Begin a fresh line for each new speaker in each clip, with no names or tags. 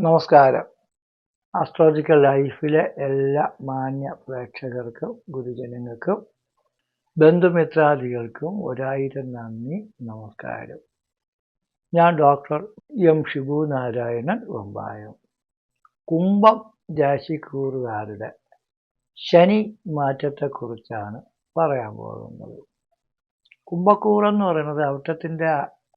നമസ്കാരം. അസ്ട്രോളജിക്കൽ ലൈഫിലെ എല്ലാ മാന്യ പ്രേക്ഷകർക്കും ഗുരുജനങ്ങൾക്കും ബന്ധുമിത്രാദികൾക്കും ഒരായിരം നന്ദി നമസ്കാരം. ഞാൻ ഡോക്ടർ എം ഷിബു നാരായണൻ വമ്പായം. കുംഭം രാശിക്കൂറുകാരുടെ ശനി മാറ്റത്തെക്കുറിച്ചാണ് പറയാൻ പോകുന്നത്. കുംഭക്കൂറെന്ന് പറയുന്നത് അവിട്ടത്തിന്റെ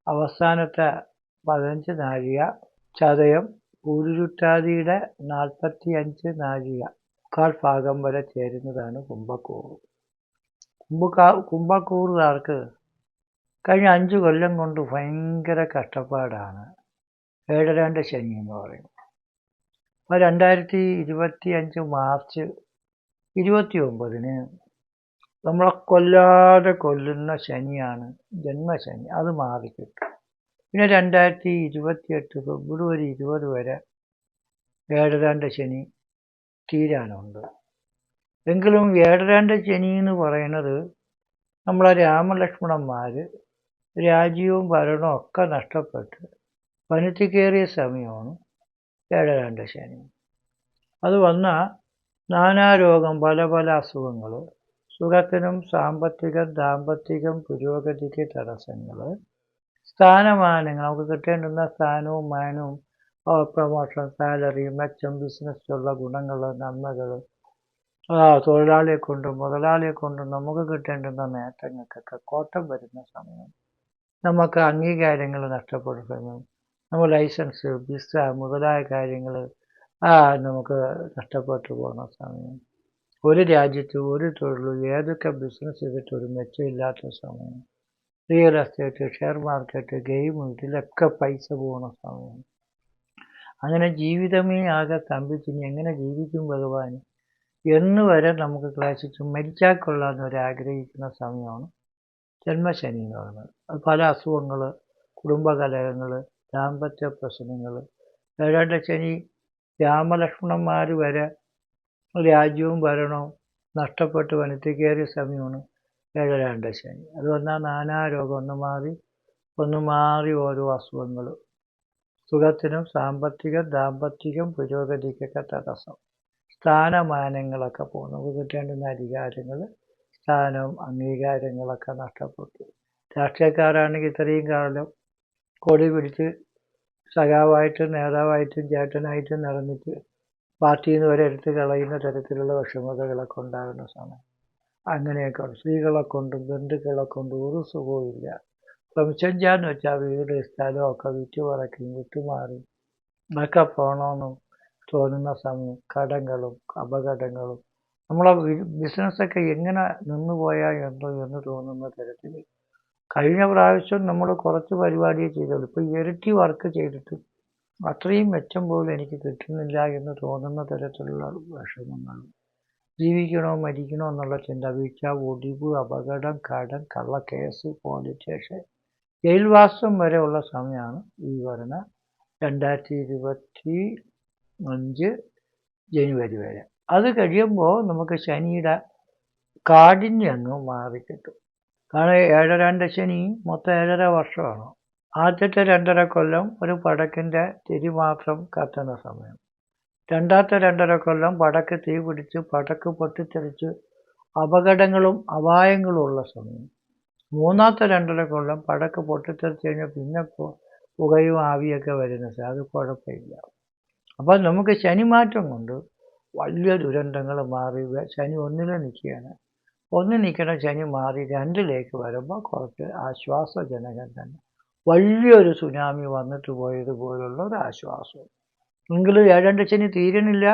അവസാനത്തെ പതിനഞ്ച് നാഴിക ചതയം പൂരുരുട്ടാതിയുടെ നാൽപ്പത്തി അഞ്ച് നാഴിക കാൽ ഭാഗം വരെ ചേരുന്നതാണ് കുംഭക്കൂറ് കുംഭക്കാ കുംഭക്കൂറുകാർക്ക് കഴിഞ്ഞ അഞ്ച് കൊല്ലം കൊണ്ട് ഭയങ്കര കഷ്ടപ്പാടാണ്. ഏഴരാണ്ട് ശനി എന്ന് പറയും അപ്പോൾ രണ്ടായിരത്തി ഇരുപത്തി അഞ്ച് മാർച്ച് ഇരുപത്തി ഒമ്പതിന് നമ്മളെ കൊല്ലാതെ കൊല്ലുന്ന ശനിയാണ് ജന്മശനി. അത് മാറിക്കിട്ടും. പിന്നെ രണ്ടായിരത്തി ഇരുപത്തിയെട്ട് ഫെബ്രുവരി ഇരുപത് വരെ ഏഴരാണ്ട ശനി തീരാനുണ്ട് എങ്കിലും ഏഴരാണ്ട ശനി എന്ന് പറയുന്നത് നമ്മളെ രാമലക്ഷ്മണന്മാർ രാജ്യവും ഭരണവും ഒക്കെ നഷ്ടപ്പെട്ട് പനിത്തി കയറിയ സമയമാണ് ഏഴരാണ്ട ശനി. അത് വന്ന നാനാരോഗം പല പല അസുഖങ്ങൾ സുഖത്തിനും സാമ്പത്തികം ദാമ്പത്തികം പുരോഗതിക്ക് തടസ്സങ്ങൾ സ്ഥാനമാനങ്ങൾ നമുക്ക് കിട്ടേണ്ടുന്ന സ്ഥാനവും മാനവും പ്രൊമോഷൻ സാലറി മെച്ചം ബിസിനസ്സിലുള്ള ഗുണങ്ങൾ നന്മകൾ തൊഴിലാളിയെ കൊണ്ടും മുതലാളിയെ കൊണ്ടും നമുക്ക് കിട്ടേണ്ടുന്ന നേട്ടങ്ങൾക്കൊക്കെ കോട്ടം വരുന്ന സമയം. നമുക്ക് അംഗീകാരങ്ങൾ നഷ്ടപ്പെടുന്ന. നമ്മൾ ലൈസൻസ് വിസ മുതലായ കാര്യങ്ങൾ നമുക്ക് നഷ്ടപ്പെട്ടു പോകുന്ന സമയം. ഒരു രാജ്യത്ത് ഒരു തൊഴിലും ഏതൊക്കെ ബിസിനസ് ചെയ്തിട്ട് ഒരു മെച്ചമില്ലാത്ത സമയം. Real estate share market game ഇതിലൊക്കെ പൈസ പോകുന്ന സമയം അങ്ങനെ ജീവിതമേ ആകെ സ്തംഭിച്ചിനി എങ്ങനെ ജീവിക്കും ഭഗവാൻ എന്ന് വരെ നമുക്ക് ക്ലേശിച്ച് മരിച്ചാൽ കൊള്ളാമെന്ന് വരെ ആഗ്രഹിക്കുന്ന സമയമാണ്. ജന്മശനി എന്ന് പറയുന്നത് അത് പല അസുഖങ്ങൾ കുടുംബകലഹങ്ങൾ ദാമ്പത്യ പ്രശ്നങ്ങൾ ഏഴാണ്ട് ശനി രാമലക്ഷ്മണന്മാർ വരെ രാജ്യവും ഭരണവും നഷ്ടപ്പെട്ട് വനത്തിൽ കയറിയ സമയമാണ്. ഏഴരാണ്ട ശനി അത് വന്നാൽ നാനാരോഗം ഒന്ന് മാറി ഒന്ന് മാറി ഓരോ അസുഖങ്ങൾ. സുഖത്തിനും സാമ്പത്തികം ദാമ്പത്തികം പുരോഗതിക്കൊക്കെ തടസ്സം. സ്ഥാനമാനങ്ങളൊക്കെ പോകും നമുക്ക് കിട്ടേണ്ടുന്ന അധികാരങ്ങൾ സ്ഥാനവും അംഗീകാരങ്ങളൊക്കെ നഷ്ടപ്പെട്ടു. രാഷ്ട്രീയക്കാരാണെങ്കിൽ ഇത്രയും കാലം കൊടി പിടിച്ച് സഖാവായിട്ടും നേതാവായിട്ടും ചേട്ടനായിട്ടും നടന്നിട്ട് പാർട്ടിയിൽ നിന്ന് വരെ എടുത്ത് കളയുന്ന തരത്തിലുള്ള വിഷമതകളൊക്കെ ഉണ്ടാകുന്ന സമയം. അങ്ങനെയൊക്കെ സ്ത്രീകളെ കൊണ്ടും ബന്ധുക്കളെ കൊണ്ടും ഒരു സുഖവും ഇല്ല. പ്രപഞ്ചാന്ന് വെച്ചാൽ വീട് സ്ഥലമൊക്കെ വിറ്റുപറക്കും വിട്ടുമാറി. ഒക്കെ പോകണമെന്നും തോന്നുന്ന സമയം കടങ്ങളും അപകടങ്ങളും. നമ്മളെ ബിസിനസ്സൊക്കെ എങ്ങനെ നിന്നു പോയാൽ എന്തോ എന്ന് തോന്നുന്ന തരത്തിൽ. കഴിഞ്ഞ പ്രാവശ്യം നമ്മൾ കുറച്ച് പരിപാടിയെ ചെയ്തുള്ളൂ. ഇപ്പോൾ ഇരട്ടി വർക്ക് ചെയ്തിട്ട് അത്രയും മെച്ചം പോലും എനിക്ക് കിട്ടുന്നില്ല എന്ന് തോന്നുന്ന തരത്തിലുള്ള വിഷമങ്ങളും. ജീവിക്കണോ മരിക്കണോ എന്നുള്ള ചിന്ത. വീഴ്ച ഒടിവ് അപകടം കടം കള്ളക്കേസ് പോലീസ് സ്റ്റേഷൻ. ജയിൽവാസം വരെയുള്ള സമയമാണ് ഈ വരുന്ന രണ്ടായിരത്തി ഇരുപത്തി അഞ്ച് ജനുവരി വരെ. അത് കഴിയുമ്പോൾ നമുക്ക് ശനിയുടെ കാഠിന്യം അങ്ങ് മാറിക്കിട്ടും. കാരണം ഏഴര രണ്ട് ശനി മൊത്തം ഏഴര വർഷമാണ്. ആദ്യത്തെ രണ്ടര കൊല്ലം ഒരു പടക്കിന്റെ തിരി മാത്രം കത്തുന്ന സമയം. രണ്ടാമത്തെ രണ്ടര കൊല്ലം പടക്ക് തീ പിടിച്ച് പടക്ക് പൊട്ടിത്തെറിച്ച് അപകടങ്ങളും അപായങ്ങളും ഉള്ള സമയം. മൂന്നാമത്തെ രണ്ടര കൊല്ലം പടക്ക് പൊട്ടിത്തെറിച്ച് കഴിഞ്ഞാൽ പിന്നെ പുകയും ആവിയൊക്കെ വരുന്ന സാർ അത് കുഴപ്പമില്ല. അപ്പോൾ നമുക്ക് ശനി മാറ്റം കൊണ്ട് വലിയ ദുരന്തങ്ങൾ മാറി. ശനി ഒന്നിൽ നിൽക്കുകയാണ്. ഒന്ന് നിൽക്കണ ശനി മാറി രണ്ടിലേക്ക് വരുമ്പോൾ കുറച്ച് ആശ്വാസജനകം തന്നെ വലിയൊരു സുനാമി വന്നിട്ട് പോയതുപോലുള്ള ഒരു ആശ്വാസം എങ്കിലും ഏഴാണ്ട് ശനി തീരണില്ല.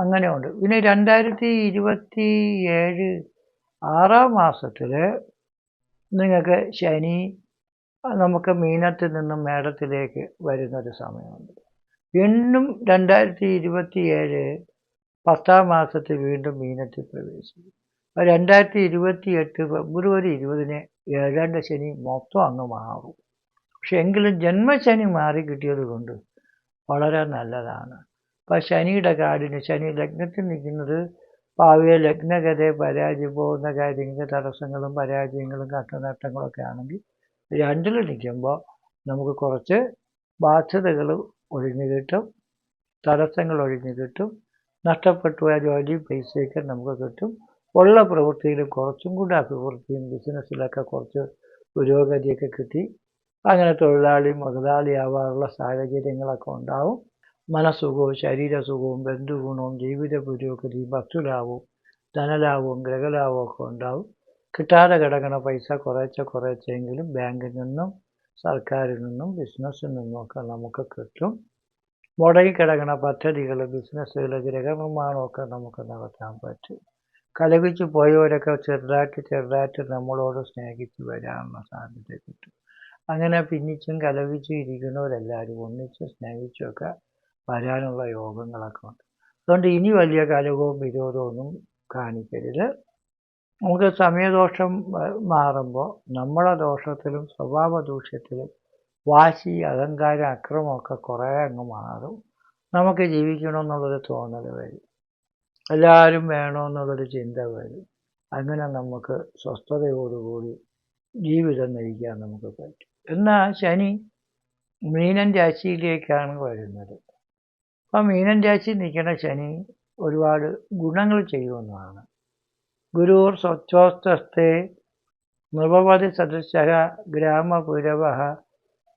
അങ്ങനെ ഉണ്ട് പിന്നെ രണ്ടായിരത്തി ഇരുപത്തി ഏഴ് ആറാം മാസത്തിൽ നിങ്ങൾക്ക് ശനി നമുക്ക് മീനത്തിൽ നിന്നും മേടത്തിലേക്ക് വരുന്നൊരു സമയമുണ്ട്. വീണ്ടും രണ്ടായിരത്തി ഇരുപത്തി ഏഴ് പത്താം മാസത്തിൽ വീണ്ടും മീനത്തിൽ പ്രവേശിക്കും. രണ്ടായിരത്തി ഇരുപത്തി എട്ട് ഫെബ്രുവരി ഇരുപതിന് ഏഴാണ്ട് ശനി മൊത്തം അങ്ങ് മാറും. പക്ഷെ എങ്കിലും ജന്മശനി മാറി കിട്ടിയത് കൊണ്ട് വളരെ നല്ലതാണ്. ഇപ്പം ശനിയുടെ കാടിന് ശനി ലഗ്നത്തിൽ നിൽക്കുന്നത് ഭാവിയെ ലഗ്നകഥയെ പരാജയം കാര്യങ്ങൾ തടസ്സങ്ങളും പരാജയങ്ങളും കട്ടനേട്ടങ്ങളൊക്കെ ആണെങ്കിൽ രണ്ടിൽ നിൽക്കുമ്പോൾ നമുക്ക് കുറച്ച് ബാധ്യതകൾ ഒഴിഞ്ഞു കിട്ടും തടസ്സങ്ങൾ ഒഴിഞ്ഞു കിട്ടും നഷ്ടപ്പെട്ടു പോയ ജോലിയും പൈസയൊക്കെ നമുക്ക് കിട്ടും. ഉള്ള പ്രവൃത്തിയിൽ കുറച്ചും കൂടി അഭിവൃദ്ധിയും ബിസിനസ്സിലൊക്കെ കുറച്ച് പുരോഗതിയൊക്കെ കിട്ടി. അങ്ങനെ തൊഴിലാളി മുതലാളിയാവാറുള്ള സാഹചര്യങ്ങളൊക്കെ ഉണ്ടാവും. മനസ്സുഖവും ശരീരസുഖവും ബന്ധുഗുണവും ജീവിത പുരോഗതിയും വസ്തുലാഭവും ധനലാഭവും ഗ്രഹലാഭവും ഒക്കെ ഉണ്ടാവും. കിട്ടാതെ കിടക്കണ പൈസ കുറേശ്ശെ കുറേച്ചെങ്കിലും ബാങ്കിൽ നിന്നും സർക്കാരിൽ നിന്നും ബിസിനസ്സിൽ നിന്നുമൊക്കെ നമുക്ക് കിട്ടും. മുടങ്ങി കിടക്കണ പദ്ധതികൾ ബിസിനസ്സുകൾ ഗ്രഹനിർമ്മാണമൊക്കെ നമുക്ക് നടത്താൻ പറ്റും. കലപിച്ച് പോയവരൊക്കെ ചെറുതായിട്ട് ചെറുതായിട്ട് നമ്മളോട് സ്നേഹിച്ച് വരാനുള്ള സാധ്യത കിട്ടും. അങ്ങനെ ഭിന്നിച്ചും കലപിച്ചും ഇരിക്കുന്നവരെല്ലാവരും ഒന്നിച്ച് സ്നേഹിച്ചുമൊക്കെ വരാനുള്ള യോഗങ്ങളൊക്കെ ഉണ്ട്. അതുകൊണ്ട് ഇനി വലിയ കലകവും വിരോധവും ഒന്നും കാണിക്കരുത്. നമുക്ക് സമയദോഷം മാറുമ്പോൾ നമ്മളെ ദോഷത്തിലും സ്വഭാവ ദൂഷ്യത്തിലും വാശി അഹങ്കാരം അക്രമമൊക്കെ കുറേ അങ്ങ് മാറും. നമുക്ക് ജീവിക്കണമെന്നുള്ളൊരു തോന്നൽ വരും. എല്ലാവരും വേണമെന്നുള്ളൊരു ചിന്ത വരും. അങ്ങനെ നമുക്ക് സ്വസ്ഥതയോടുകൂടി ജീവിതം നയിക്കാൻ നമുക്ക് പറ്റും. എന്നാൽ ശനി മീനൻ രാശിയിലേക്കാണ് വരുന്നത്. അപ്പം മീനൻ രാശി നിൽക്കുന്ന ശനി ഒരുപാട് ഗുണങ്ങൾ ചെയ്യുമെന്നാണ്. ഗുരുർ സ്വച്ഛോസ്തസ്തേ നൃപതി സദൃശ ഗ്രാമപുരവ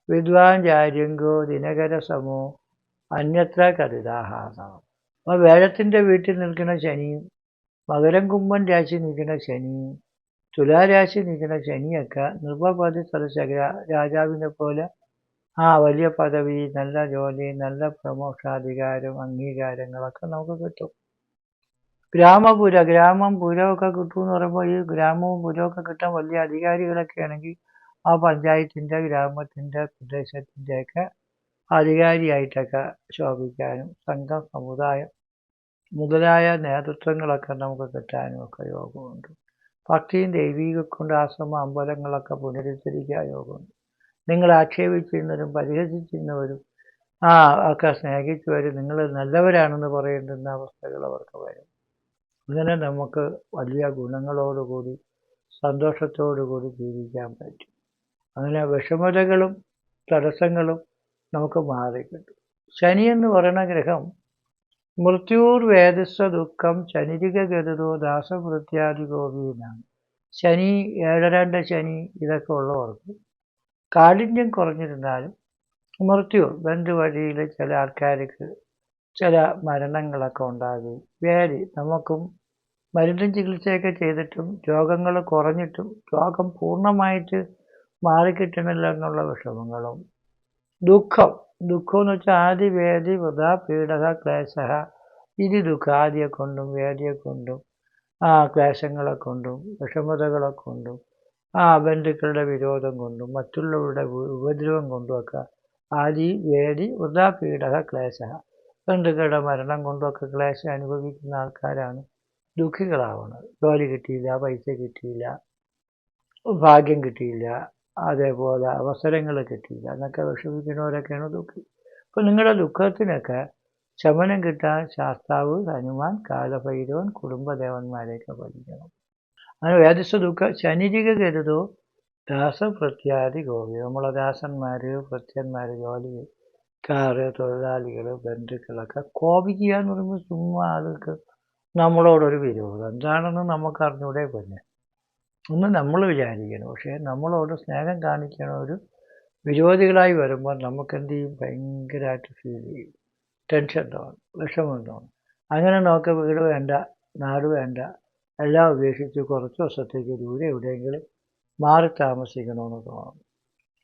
വിദ്വാൻ ജാര്യങ്കോ ദിനകരസമോ അന്യത്ര കരുതാഹാസം അപ്പോൾ വേഴത്തിന്റെ വീട്ടിൽ നിൽക്കുന്ന ശനിയും മകരം കുംഭൻ രാശി നിൽക്കുന്ന ശനിയും തുലാരാശി നിൽക്കുന്ന ശനിയൊക്കെ നൃപപതി സദസ്യ രാജാവിനെ പോലെ ആ വലിയ പദവി നല്ല ജോലി നല്ല പ്രമോഷാധികാരം അംഗീകാരങ്ങളൊക്കെ നമുക്ക് കിട്ടും. ഗ്രാമപുര ഗ്രാമം പുരമൊക്കെ കിട്ടുമെന്ന് പറയുമ്പോൾ ഈ ഗ്രാമവും പുരമൊക്കെ കിട്ടാൻ വലിയ അധികാരികളൊക്കെ ആണെങ്കിൽ ആ പഞ്ചായത്തിന്റെ ഗ്രാമത്തിന്റെ പ്രദേശത്തിന്റെയൊക്കെ അധികാരിയായിട്ടൊക്കെ ശോഭിക്കാനും സംഘം സമുദായം മുതലായ നേതൃത്വങ്ങളൊക്കെ നമുക്ക് കിട്ടാനും ഒക്കെ യോഗമുണ്ട്. ഭക്തിയും ദൈവീക കൊണ്ട് ആശ്രമ അമ്പലങ്ങളൊക്കെ പുനരുദ്ധരിക്കാൻ യോഗമുണ്ട്. നിങ്ങൾ ആക്ഷേപിച്ചിരുന്നവരും പരിഹസിച്ചിരുന്നവരും ആ ഒക്കെ സ്നേഹിച്ചവരും നിങ്ങൾ നല്ലവരാണെന്ന് പറയേണ്ടുന്ന അവസ്ഥകൾ അവർക്ക് വരും. അങ്ങനെ നമുക്ക് വലിയ ഗുണങ്ങളോടുകൂടി സന്തോഷത്തോടുകൂടി ജീവിക്കാൻ പറ്റും. അങ്ങനെ വിഷമതകളും തടസ്സങ്ങളും നമുക്ക് മാറിക്കിട്ടും. ശനി എന്ന് പറയുന്ന ഗ്രഹം മൃത്യൂർ വേദസ്വ ദുഃഖം ശനിരിക ഗരുതോ ദാസവൃത്യാദി ഗോപീനാണ് ശനി ഏഴരണ്ട ശനി ഇതൊക്കെ ഉള്ളവർക്ക് കാഠിന്യം കുറഞ്ഞിരുന്നാലും മൃത്യു ബന്ധുവഴിയിൽ ചില ആൾക്കാർക്ക് ചില മരണങ്ങളൊക്കെ ഉണ്ടാകും. വ്യാധി നമുക്കും മരുന്നും ചികിത്സയൊക്കെ ചെയ്തിട്ടും രോഗങ്ങൾ കുറഞ്ഞിട്ടും രോഗം പൂർണമായിട്ട് മാറിക്കിട്ടണില്ല എന്നുള്ള വിഷമങ്ങളും ദുഃഖം ദുഃഖം എന്ന് വെച്ചാൽ ആദി വേദി വൃത പീഡക ക്ലേശ. ഇതി ദുഃഖാദിയെ കൊണ്ടും വേദിയെ കൊണ്ടും ആ ക്ലേശങ്ങളെ കൊണ്ടും വിഷമതകളെ കൊണ്ടും ആ ബന്ധുക്കളുടെ വിരോധം കൊണ്ടും മറ്റുള്ളവരുടെ ഉപദ്രവം കൊണ്ടുമൊക്കെ ആദി വേദി വൃത പീഡക ക്ലേശ. ബന്ധുക്കളുടെ മരണം കൊണ്ടുമൊക്കെ ക്ലേശം അനുഭവിക്കുന്ന ആൾക്കാരാണ് ദുഃഖികളാവുന്നത് ജോലി കിട്ടിയില്ല പൈസ കിട്ടിയില്ല ഭാഗ്യം കിട്ടിയില്ല അതേപോലെ അവസരങ്ങൾ കിട്ടിയില്ല. എന്നൊക്കെ വിഷമിക്കുന്നവരൊക്കെയാണ് ദുഃഖി. അപ്പോൾ നിങ്ങളുടെ ദുഃഖത്തിനൊക്കെ ശമനം കിട്ടാൻ ശാസ്താവ് ഹനുമാൻ കാലഭൈരവൻ കുടുംബദേവന്മാരെയൊക്കെ പഠിക്കണം അങ്ങനെ വേദസ്വ ദുഃഖ ശനിരിക കരുതോ ദാസപ്രത്യാദി ഗോപി നമ്മളെ ദാസന്മാർ ജോലി കാറ് തൊഴിലാളികൾ ബന്ധുക്കളൊക്കെ കോപിക്കുക എന്ന് പറയുമ്പോൾ ചുമ്മാ ആളുകൾക്ക് നമ്മളോടൊരു വിരോധം. എന്താണെന്ന് നമുക്ക് അറിഞ്ഞൂടെ പിന്നെ. ഒന്ന് നമ്മൾ വിചാരിക്കണം പക്ഷേ നമ്മളോട് സ്നേഹം കാണിക്കണ ഒരു വിരോധികളായി വരുമ്പോൾ നമുക്ക് എന്ത് ചെയ്യും? ഭയങ്കരമായിട്ട് ഫീൽ ചെയ്യും. ടെൻഷൻ തോന്നും വിഷമം തോന്നും. അങ്ങനെ നോക്ക വീട് വേണ്ട നാട് വേണ്ട എല്ലാം ഉപേക്ഷിച്ച് കുറച്ച് ദിവസത്തേക്ക് ദൂരെ എവിടെയെങ്കിലും മാറി താമസിക്കണമെന്ന് തോന്നും.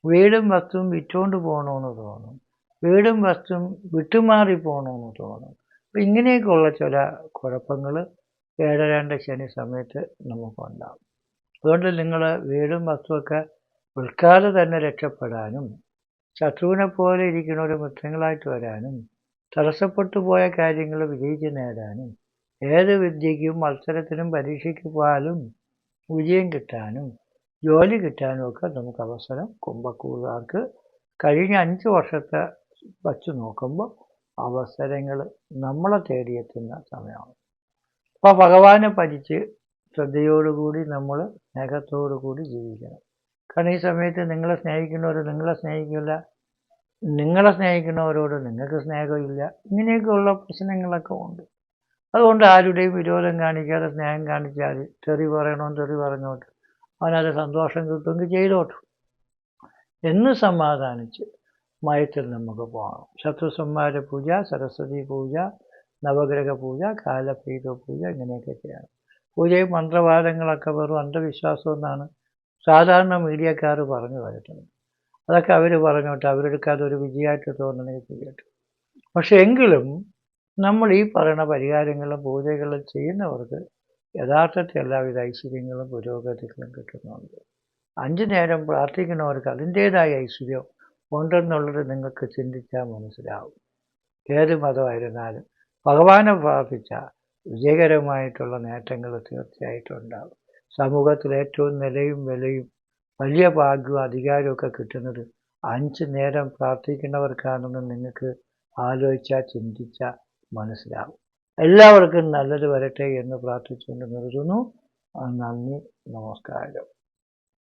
വീടും വസ്തുവും വിറ്റുകൊണ്ട് പോകണമെന്ന് തോന്നും. വീടും വസ്തുവും വിട്ടുമാറി പോകണമെന്ന് തോന്നും. അപ്പം ഇങ്ങനെയൊക്കെയുള്ള ചില കുഴപ്പങ്ങൾ ഏഴരണ്ട ശനി സമയത്ത് നമുക്കുണ്ടാകും അതുകൊണ്ട് നിങ്ങൾ വീടും വസ്തുവൊക്കെ വിൽക്കാതെ തന്നെ രക്ഷപ്പെടാനും ശത്രുവിനെ പോലെ ഇരിക്കുന്ന ഒരു മിത്രങ്ങളായിട്ട് വരാനും തടസ്സപ്പെട്ടു പോയ കാര്യങ്ങൾ വിജയിച്ച് നേടാനും ഏത് വിദ്യയ്ക്കും മത്സരത്തിനും പരീക്ഷയ്ക്ക് പോയാലും വിജയം കിട്ടാനും ജോലി കിട്ടാനും ഒക്കെ നമുക്ക് അവസരം കുംഭക്കൂറുകാർക്ക് കഴിഞ്ഞ അഞ്ച് വർഷത്തെ വച്ച് നോക്കുമ്പോൾ അവസരങ്ങൾ നമ്മളെ തേടിയെത്തുന്ന സമയമാണ്. അപ്പോൾ ഭഗവാനെ പഠിച്ച് ശ്രദ്ധയോടുകൂടി നമ്മൾ സ്നേഹത്തോടു കൂടി ജീവിക്കണം. കാരണം ഈ സമയത്ത് നിങ്ങളെ സ്നേഹിക്കുന്നവർ നിങ്ങളെ സ്നേഹിക്കില്ല നിങ്ങളെ സ്നേഹിക്കുന്നവരോട് നിങ്ങൾക്ക് സ്നേഹമില്ല ഇങ്ങനെയൊക്കെയുള്ള പ്രശ്നങ്ങളൊക്കെ ഉണ്ട്. അതുകൊണ്ട് ആരുടെയും വിരോധം കാണിക്കാതെ സ്നേഹം കാണിച്ചാൽ തെറി പറയണമെന്ന് തെറി പറഞ്ഞോട്ട് അവനത് സന്തോഷം കിട്ടുമെങ്കിൽ ചെയ്തോട്ടു. എന്ന് സമാധാനിച്ച് മയത്തിൽ നമുക്ക് പോകണം. ശത്രുസംഹാര പൂജ സരസ്വതി പൂജ നവഗ്രഹ പൂജ കാലപീഠ പൂജ ഇങ്ങനെയൊക്കെ ചെയ്യണം. പൂജയും മന്ത്രവാദങ്ങളൊക്കെ വെറും അന്ധവിശ്വാസം എന്നാണ് സാധാരണ മീഡിയക്കാർ പറഞ്ഞു വരുന്നത് അതൊക്കെ അവർ പറഞ്ഞോട്ടെ അവരെടുക്ക് അതൊരു വിജയമായിട്ട് തോന്നണമെങ്കിൽ ചെയ്യട്ടെ. പക്ഷെ എങ്കിലും നമ്മൾ ഈ പറയുന്ന പരിഹാരങ്ങളും പൂജകളും ചെയ്യുന്നവർക്ക് യഥാർത്ഥത്തിൽ എല്ലാവിധ ഐശ്വര്യങ്ങളും പുരോഗതികളും കിട്ടുന്നുണ്ട്. അഞ്ചു നേരം പ്രാർത്ഥിക്കുന്നവർക്ക് അതിന്റേതായ ഐശ്വര്യം ഉണ്ടെന്നുള്ളത് നിങ്ങൾക്ക് ചിന്തിച്ചാൽ മനസ്സിലാവും. ഏത് മതമായിരുന്നാലും ഭഗവാനെ പ്രാർത്ഥിച്ച വിജയകരമായിട്ടുള്ള നേട്ടങ്ങൾ തീർച്ചയായിട്ടും ഉണ്ടാകും. സമൂഹത്തിൽ ഏറ്റവും നിലയും വിലയും വലിയ ഭാഗ്യവും അധികാരവും ഒക്കെ കിട്ടുന്നത് അഞ്ച് നേരം പ്രാർത്ഥിക്കുന്നവർക്കാണെന്ന് നിങ്ങൾക്ക് ആലോചിച്ചാൽ ചിന്തിച്ചാൽ മനസ്സിലാവും. എല്ലാവർക്കും നല്ലത് വരട്ടെ എന്ന് പ്രാർത്ഥിച്ചുകൊണ്ട് നിർത്തുന്നു. നന്ദി നമസ്കാരം.